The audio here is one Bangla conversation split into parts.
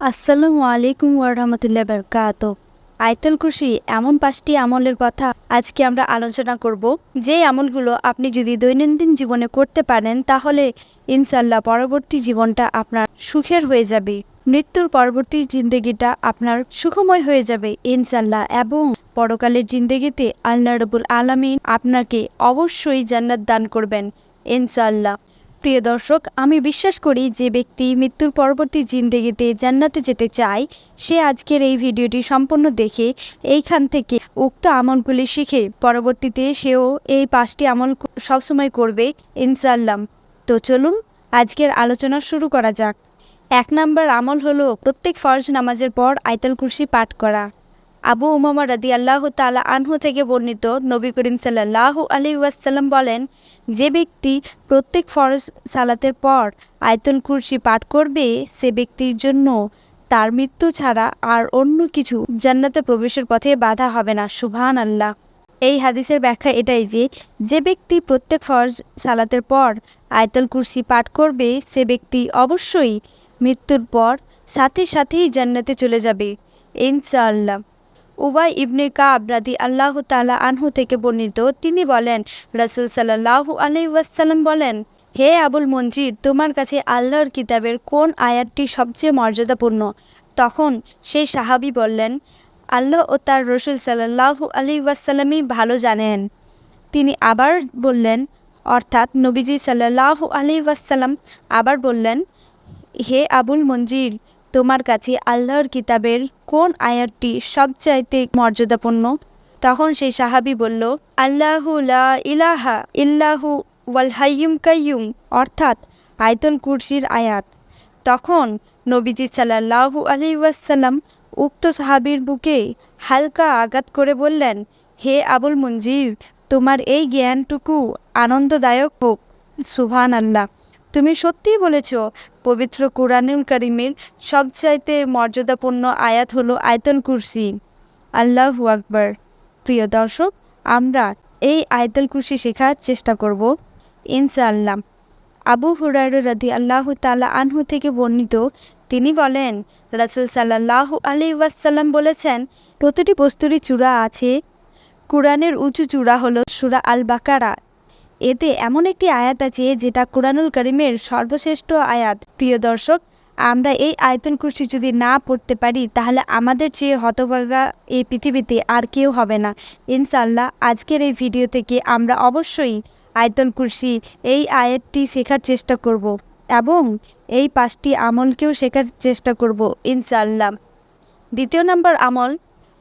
আসসালামু আলাইকুম ওরহামতুল্লাহ বরকাত আয়তল খুশি এমন পাঁচটি আমলের কথা আজকে আমরা আলোচনা করব, যে আমলগুলো আপনি যদি দৈনন্দিন জীবনে করতে পারেন, তাহলে ইনশাল্লাহ পরবর্তী জীবনটা আপনার সুখের হয়ে যাবে, মৃত্যুর পরবর্তী জিন্দগিটা আপনার সুখময় হয়ে যাবে ইনশাল্লাহ এবং পরকালের জিন্দগিতে আল্লাহ রবুল আলমিন আপনাকে অবশ্যই জান্নাত দান করবেন ইনশাল্লাহ প্রিয় দর্শক, আমি বিশ্বাস করি যে ব্যক্তি মৃত্যুর পরবর্তী জিন্দেগিতে জান্নাতে যেতে চায়, সে আজকের এই ভিডিওটি সম্পূর্ণ দেখে এইখান থেকে উক্ত আমলগুলি শিখে পরবর্তীতে সেও এই পাঁচটি আমল সবসময় করবে ইনশাল্লাম তো চলুন, আজকের আলোচনা শুরু করা যাক। এক নম্বর আমল হলো প্রত্যেক ফরজ নামাজের পর আয়তাল কুরসি পাঠ করা। আবু উমামা রাদি আল্লাহ তালা আনহু থেকে বর্ণিত নবী করিম সাল্লাহ আলী ওয়াসাল্লাম বলেন, যে ব্যক্তি প্রত্যেক ফরজ সালাতের পর আয়তুল কুরসি পাঠ করবে, সে ব্যক্তির জন্য তার মৃত্যু ছাড়া আর অন্য কিছু জান্নাতে প্রবেশের পথে বাধা হবে না। সুভান আল্লাহ এই হাদিসের ব্যাখ্যা এটাই যে যে ব্যক্তি প্রত্যেক ফরজ সালাতের পর আয়তল কুরসি পাঠ করবে, সে ব্যক্তি অবশ্যই মৃত্যুর পর সাথে সাথেই জান্নাতে চলে যাবে। ইনশাআল্লাহ। উবাই ইবনে কাব রাদি আল্লাহ তালা আনহু থেকে বর্ণিত, তিনি বলেন, রসুল সাল্লাহ আলি ওয়াসাল্লাম বলেন, হে আবুল মঞ্জির, তোমার কাছে আল্লাহর কিতাবের কোন আয়াতটি সবচেয়ে মর্যাদাপূর্ণ? তখন সেই সাহাবি বললেন, আল্লাহ ও তার রসুল সাল্লাহ আলি ওয়াসাল্লামই ভালো জানেন। তিনি আবার বললেন, অর্থাৎ নবীজি সাল্লাহ আলি ওয়াসাল্লাম আবার বললেন, হে আবুল মঞ্জির তোমার কাছে আল্লাহর কিতাবের কোন আয়াতটি সবচাইতে মর্যাদাপূর্ণ? তখন সেই সাহাবি বলল, আল্লাহু লা ইলাহা ইল্লাহু ওয়াল কাইয়ুম অর্থাৎ আয়তন কুরসির আয়াত। তখন নবীজি সাল্লাল্লাহু আলি ওয়াসাল্লাম উক্ত সাহাবির বুকে হালকা আঘাত করে বললেন, হে আবুল মঞ্জির তোমার এই জ্ঞানটুকু আনন্দদায়ক হোক। সুবহান আল্লাহ তুমি সত্যিই বলেছ, পবিত্র কোরআনুল করিমের সবচাইতে মর্যাদাপূর্ণ আয়াত হলো আয়তল কুরসি। আল্লাহু আকবর। প্রিয় দর্শক, আমরা এই আয়তল কুরসি শেখার চেষ্টা করব। ইনশাআল্লাহ। আবু হুরায়র রাদি আল্লাহ তালা আনহু থেকে বর্ণিত, তিনি বলেন, রাসুল সাল্লাহ আলি ওয়াসাল্লাম বলেছেন, প্রতিটি বস্তুরই চূড়া আছে। কোরআনের উঁচু চূড়া হলো সুরা আল বাকারা এতে এমন একটি আয়াত আছে যেটা কোরআনুল করিমের সর্বশ্রেষ্ঠ আয়াত। প্রিয় দর্শক, আমরা এই আয়তন কুরসি যদি না পড়তে পারি, তাহলে আমাদের চেয়ে হতভাগা এই পৃথিবীতে আর কেউ হবে না। ইনশাল্লাহ আজকের এই ভিডিও থেকে আমরা অবশ্যই আয়তন কুরসি এই আয়াতটি শেখার চেষ্টা করব এবং এই পাঁচটি আমলকেও শেখার চেষ্টা করব ইনশাল্লাহ দ্বিতীয় নম্বর আমল,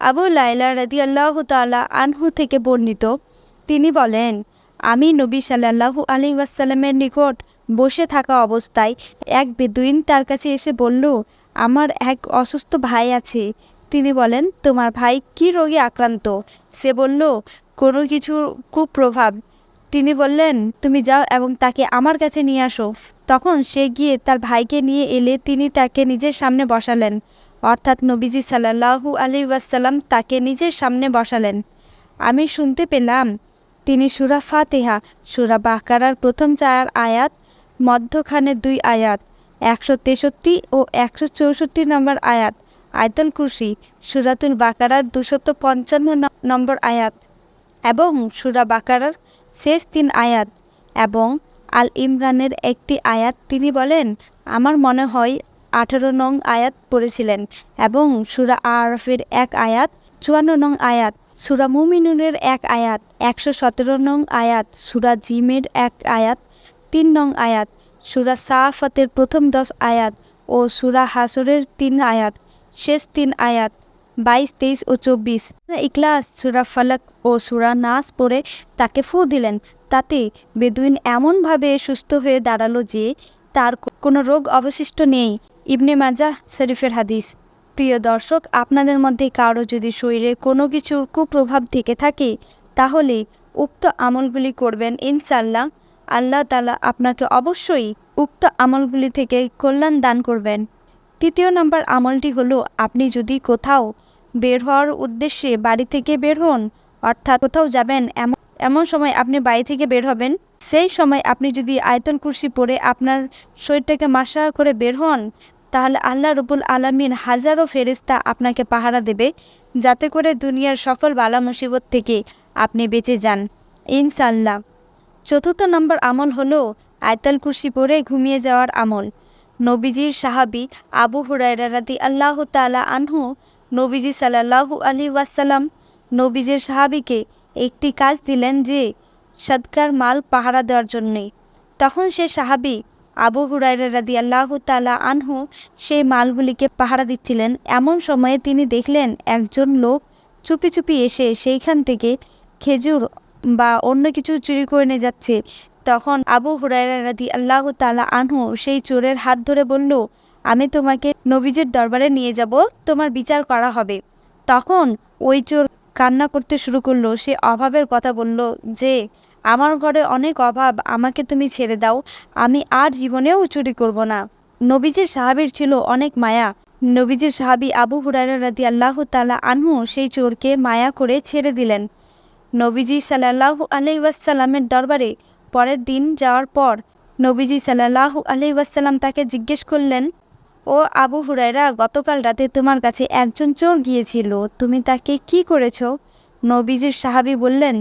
আবু লাইলা রাদি আল্লাহ তালা আনহু থেকে বর্ণিত। তিনি বলেন আমি নবী সাল্লাল্লাহু আলী ওয়াসাল্লামের নিকট বসে থাকা অবস্থায় এক বেদুইন তার কাছে এসে বলল, আমার এক অসুস্থ ভাই আছে। তিনি বলেন, তোমার ভাই কী রোগে আক্রান্ত? সে বলল, কোনো কিছু কুপ্রভাব তিনি বললেন, তুমি যাও এবং তাকে আমার কাছে নিয়ে আসো। তখন সে গিয়ে তার ভাইকে নিয়ে এলে তিনি তাকে নিজের সামনে বসালেন। অর্থাৎ নবীজি সাল্লাল্লাহু আলী ওয়াসাল্লাম তাকে নিজের সামনে বসালেন। আমি শুনতে পেলাম তিনি সুরা ফাতেহা, সুরা বাকারার প্রথম চার আয়াত, মধ্যখানে দুই আয়াত, একশো তেষট্টি ও একশো চৌষট্টি নম্বর আয়াত, আয়তল কুশি সুরাতুল বাকারার দুশত পঞ্চান্ন নম্বর আয়াত এবং সুরা বাকারার শেষ তিন আয়াত এবং আল ইমরানের একটি আয়াত তিনি বলেন, আমার মনে হয় আঠেরো নং আয়াত পড়েছিলেন এবং সুরা আরফের এক আয়াত, চুয়ান্ন নং আয়াত সুরা মুমিনুনের এক আয়াত, একশো সতেরো নং আয়াত, সুরা জিমের এক আয়াত, তিন নং আয়াত, সুরা সাফাতের প্রথম দশ আয়াত ও সুরা হাসরের তিন আয়াত, শেষ তিন আয়াত, বাইশ, তেইশ ও চব্বিশ। ইকলাস সুরা ফালাক ও সুরা নাস পড়ে তাকে ফু দিলেন। তাতে বেদুইন এমনভাবে সুস্থ হয়ে দাঁড়াল যে তার কোনো রোগ অবশিষ্ট নেই। ইবনে মাজা শরীফের হাদিস। প্রিয় দর্শক, আপনাদের মধ্যে কারও যদি শরীরে কোনো কিছুর কুপ্রভাব থেকে থাকে, তাহলে উক্ত আমলগুলি করবেন ইনশাল্লাহ আল্লাহ তালা আপনাকে অবশ্যই উক্ত আমলগুলি থেকে কল্যাণ দান করবেন। তৃতীয় নম্বর আমলটি হলো, আপনি যদি কোথাও বের হওয়ার উদ্দেশ্যে বাড়ি থেকে বের হন, অর্থাৎ কোথাও যাবেন, এমন এমন সময় আপনি বাড়ি থেকে বের হবেন, সেই সময় আপনি যদি আয়তন কুর্সি পরে আপনার শরীরটাকে মাসা করে বের হন তাহলে আল্লাহ রবুল আলমিন হাজারো ফেরিস্তা আপনাকে পাহারা দেবে, যাতে করে দুনিয়ার সফল বালা মুসিবত থেকে আপনি বেঁচে যান। ইনশাল্লাহ চতুর্থ নম্বর আমল হলো আয়তাল কুর্সি পরে ঘুমিয়ে যাওয়ার আমল। নবীজির সাহাবি আবু হুরায়রা আল্লাহ তালা আনহু, নবীজি সাল্লাল্লাহু আলী ওয়াসাল্লাম নবীজির সাহাবিকে একটি কাজ দিলেন যে সৎকার মাল পাহারা দেওয়ার জন্যে। তখন সে সাহাবি আবু হুরায়রা রাদি আল্লাহ তালা আনহু সেই মালগুলিকে পাহারা দিচ্ছিলেন। এমন সময়ে তিনি দেখলেন একজন লোক চুপি চুপি এসে সেইখান থেকে খেজুর বা অন্য কিছু চুরি করে নিয়ে যাচ্ছে। তখন আবু হুরায়রা রাদি আল্লাহ তালা আনহু সেই চোরের হাত ধরে বলল, আমি তোমাকে নবীজের দরবারে নিয়ে যাব, তোমার বিচার করা হবে। তখন ওই চোর কান্না করতে শুরু করল। সে অভাবের কথা বলল যে আমার ঘরে অনেক অভাব, আমাকে তুমি ছেড়ে দাও। আমি আর জীবনেও চুরি করব না। নবীজির সাহাবির ছিল অনেক মায়া। নবীজির সাহাবি আবু হুরায়রা রাদি আল্লাহ তালা আনহু সেই চোরকে মায়া করে ছেড়ে দিলেন। নবীজি সাল্লাহ আলাই ওয়াসাল্লামের দরবারে পরের দিন যাওয়ার পর নবীজি সাল্লাহ আলাই ওয়াসাল্লাম তাকে জিজ্ঞেস করলেন, ও আবু হুরায়রা, গতকাল রাতে তোমার কাছে একজন চোর গিয়েছিল। তুমি তাকে কি করেছ? নবীজির সাহাবি বললেন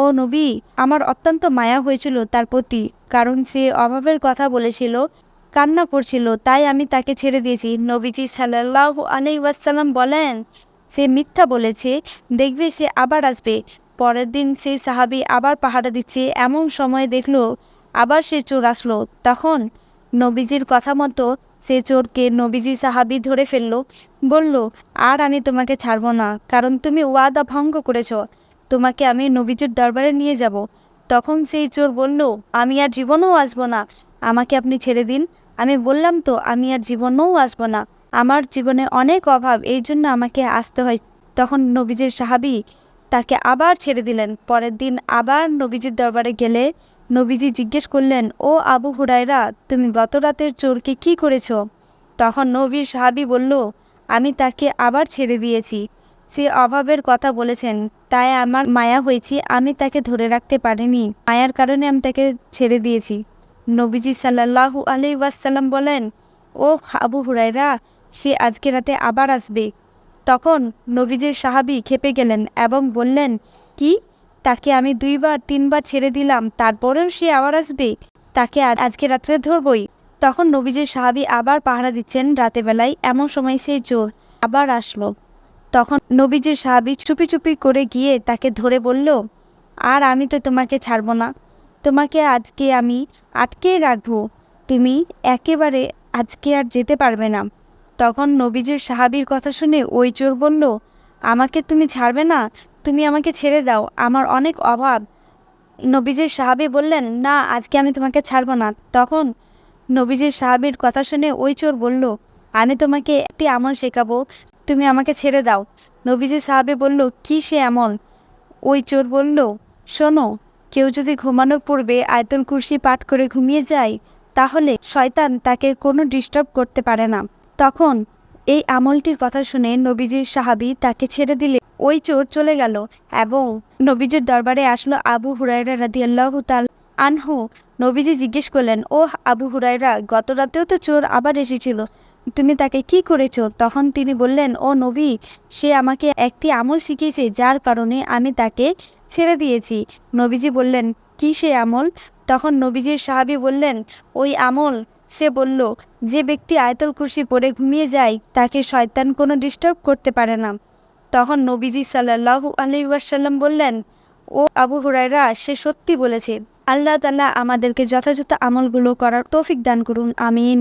ও নবী, আমার অত্যন্ত মায়া হয়েছিল তার প্রতি, কারণ সে অভাবের কথা বলেছিল, কান্না করছিল, তাই আমি তাকে ছেড়ে দিয়েছি। নবীজি সাল্লাহ আলাই ওয়াসাল্লাম বলেন, সে মিথ্যা বলেছে, দেখবে সে আবার আসবে। পরের দিন সেই সাহাবি আবার পাহারা দিচ্ছে, এমন সময় দেখল, আবার সে চোর আসলো। তখন নবীজির কথা মতো সে চোরকে নবীজি সাহাবি ধরে ফেলল, বলল, আর আমি তোমাকে ছাড়বো না, কারণ তুমি ওয়াদা ভঙ্গ করেছ। তোমাকে আমি নবীজির দরবারে নিয়ে যাব। তখন সেই চোর বলল, আমি আর জীবনেও আসব না। আমাকে আপনি ছেড়ে দিন। আমি বললাম তো, আমি আর জীবনেও আসব না। আমার জীবনে অনেক অভাব, এই জন্য আমাকে আসতে হয়। তখন নবীজির সাহাবি তাকে আবার ছেড়ে দিলেন। পরের দিন আবার নবীজির দরবারে গেলে নবীজি জিজ্ঞেস করলেন, ও আবু হুরায়রা, তুমি গত রাতের চোরকে কি করেছ? তখন নবীর সাহাবি বলল, আমি তাকে আবার ছেড়ে দিয়েছি। সে অভাবের কথা বলেছেন, তাই আমার মায়া হয়েছি, আমি তাকে ধরে রাখতে পারিনি। মায়ার কারণে আমি তাকে ছেড়ে দিয়েছি। নবীজি সাল্লাহু আলি ওয়াসাল্লাম বলেন ও আবু হুরায়রা, সে আজকে রাতে আবার আসবে। তখন নবীজির সাহাবি খেপে গেলেন এবং বললেন, কি? তাকে আমি দুইবার, তিনবার ছেড়ে দিলাম, তারপরেও সে আবার আসবে? তাকে আজকে রাত্রে ধরবই? তখন নবীজির সাহাবি আবার পাহারা দিচ্ছেন রাতে বেলায়, এমন সময় সেই চোর আবার আসলো। তখন নবীজির সাহাবি চুপি চুপি করে গিয়ে তাকে ধরে বলল, আর আমি তো তোমাকে ছাড়বো না। তোমাকে আজকে আমি আটকেই রাখব। তুমি একেবারে আজকে আর যেতে পারবে না। তখন নবীজির সাহাবির কথা শুনে ওই চোর বলল, আমাকে তুমি ছাড়বে না। তুমি আমাকে ছেড়ে দাও। আমার অনেক অভাব। নবীজির সাহাবি বললেন, না, আজকে আমি তোমাকে ছাড়বো না। তখন নবীজির সাহাবির কথা শুনে ওই চোর বলল, আমি তোমাকে একটি আমল শেখাবো। তুমি আমাকে ছেড়ে দাও। নবীজি সাহাবে বলল, কি সে এমন? ওই চোর বলল, শোনো, কেউ যদি ঘুমানোর পূর্বে আয়তন কুর্সি পাঠ করে ঘুমিয়ে যায়, তাহলে শয়তান তাকে কোনো ডিস্টার্ব করতে পারে না। তখন এই আমলটির কথা শুনে নবীজির সাহাবি তাকে ছেড়ে দিলে। ওই চোর চলে গেল এবং নবীজির দরবারে আসলো আবু হুরাইরা রাদি আল্লাহ তাল আনহু নবীজি জিজ্ঞেস করলেন ও আবু হুরাইরা গত রাতেও তো চোর আবার এসেছিল। তুমি তাকে কি করেছ? তখন তিনি বললেন, ও নবী, সে আমাকে একটি আমল শিখিয়েছে, যার কারণে আমি তাকে ছেড়ে দিয়েছি। নবীজি বললেন, কি সে আমল? তখন নবীজির সাহাবি বললেন, ওই আমল। সে বলল, যে ব্যক্তি আয়তল কুর্সি পরে ঘুমিয়ে যায়, তাকে শয়তান কোনো ডিস্টার্ব করতে পারে না। তখন নবীজি সাল্লাহু আলি ওয়াসাল্লাম বললেন, ও আবু হুরায়রা, সে সত্যি বলেছে। আল্লাহ তালা আমাদেরকে যথাযথ আমলগুলো করার তৌফিক দান করুন আমিন।